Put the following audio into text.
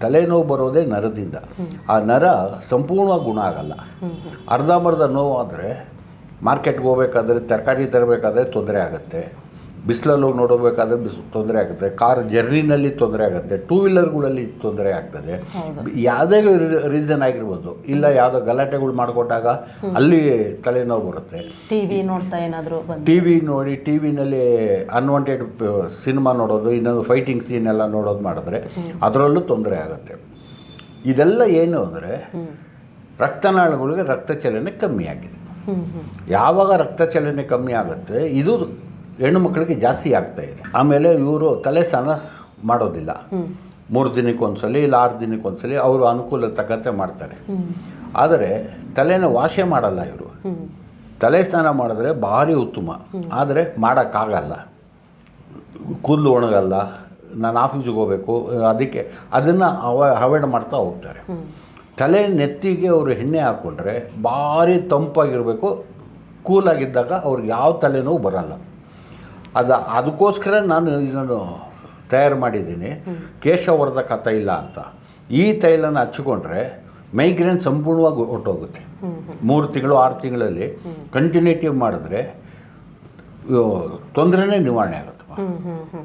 ತಲೆನೋವು ಬರೋದೇ ನರದಿಂದ. ಆ ನರ ಸಂಪೂರ್ಣ ಗುಣ ಆಗಲ್ಲ. ಅರ್ಧಂಬರ್ಧ ನೋವು ಆದರೆ ಮಾರ್ಕೆಟ್ಗೆ ಹೋಗ್ಬೇಕಾದ್ರೆ, ತರಕಾರಿ ತರಬೇಕಾದ್ರೆ ತೊಂದರೆ ಆಗುತ್ತೆ. ಬಿಸಿಲಲ್ಲಿ ಹೋಗಿ ನೋಡಬೇಕಾದ್ರೆ ಬಿಸ್ ತೊಂದರೆ ಆಗುತ್ತೆ. ಕಾರ್ ಜರ್ನಿನಲ್ಲಿ ತೊಂದರೆ ಆಗುತ್ತೆ. ಟೂ ವೀಲರ್ಗಳಲ್ಲಿ ತೊಂದರೆ ಆಗ್ತದೆ. ಯಾವುದೇ ರೀಸನ್ ಆಗಿರ್ಬೋದು. ಇಲ್ಲ ಯಾವುದೋ ಗಲಾಟೆಗಳು ಮಾಡಿಕೊಟ್ಟಾಗ ಅಲ್ಲಿ ತಲೆನೋವು ಬರುತ್ತೆ. ಟಿ ವಿ ನೋಡ್ತಾ ಏನಾದರೂ ಟಿ ವಿ ನೋಡಿ ಟಿ ವಿನಲ್ಲಿ ಅನ್ವಾಂಟೆಡ್ ಸಿನಿಮಾ ನೋಡೋದು ಇನ್ನೊಂದು ಫೈಟಿಂಗ್ ಸೀನ್ ಎಲ್ಲ ನೋಡೋದು ಮಾಡಿದ್ರೆ ಅದರಲ್ಲೂ ತೊಂದರೆ ಆಗುತ್ತೆ. ಇದೆಲ್ಲ ಏನು ಅಂದರೆ ರಕ್ತನಾಳಗಳಿಗೆ ರಕ್ತ ಚಲನೆ ಕಮ್ಮಿ ಆಗಿದೆ. ಯಾವಾಗ ರಕ್ತ ಚಲನೆ ಕಮ್ಮಿ ಆಗುತ್ತೆ? ಇದು ಹೆಣ್ಣು ಮಕ್ಕಳಿಗೆ ಜಾಸ್ತಿ ಆಗ್ತಾ ಇದೆ. ಆಮೇಲೆ ಇವರು ತಲೆ ಸ್ನಾನ ಮಾಡೋದಿಲ್ಲ. ಮೂರು ದಿನಕ್ಕೆ ಒಂದ್ಸಲಿ ಇಲ್ಲ ಆರು ದಿನಕ್ಕೆ ಒಂದ್ಸಲಿ ಅವರು ಅನುಕೂಲ ತಕ್ಕಂತೆ ಮಾಡ್ತಾರೆ. ಆದರೆ ತಲೆನ ವಾಶೆ ಮಾಡಲ್ಲ ಇವರು. ತಲೆ ಸ್ನಾನ ಮಾಡಿದ್ರೆ ಭಾರಿ ಉತ್ತಮ. ಆದರೆ ಮಾಡೋಕ್ಕಾಗಲ್ಲ. ಕೂದಲು ಒಣಗಲ್ಲ. ನಾನು ಆಫೀಸಿಗೆ ಹೋಗಬೇಕು. ಅದಕ್ಕೆ ಅದನ್ನು ಅವ, ಅವಾಯ್ಡ್ ಮಾಡ್ತಾ ಹೋಗ್ತಾರೆ. ತಲೆ ನೆತ್ತಿಗೆ ಅವರು ಎಣ್ಣೆ ಹಾಕ್ಕೊಂಡ್ರೆ ಭಾರಿ ತಂಪಾಗಿರಬೇಕು. ಕೂಲಾಗಿದ್ದಾಗ ಅವ್ರಿಗೆ ಯಾವ ತಲೆನೋವು ಬರಲ್ಲ. ಅದು, ಅದಕ್ಕೋಸ್ಕರ ನಾನು ಇದನ್ನು ತಯಾರು ಮಾಡಿದ್ದೀನಿ. ಕೇಶವರ್ಧಕ ತೈಲ ಅಂತ. ಈ ತೈಲನ ಹಚ್ಚಿಕೊಂಡ್ರೆ ಮೈಗ್ರೇನ್ ಸಂಪೂರ್ಣವಾಗಿ ಹೊರಟೋಗುತ್ತೆ. ಮೂರು ತಿಂಗಳು, ಆರು ತಿಂಗಳಲ್ಲಿ ಕಂಟಿನ್ಯೂಟಿವ್ ಮಾಡಿದ್ರೆ ತೊಂದರೆನೇ ನಿವಾರಣೆ ಆಗುತ್ತೆ.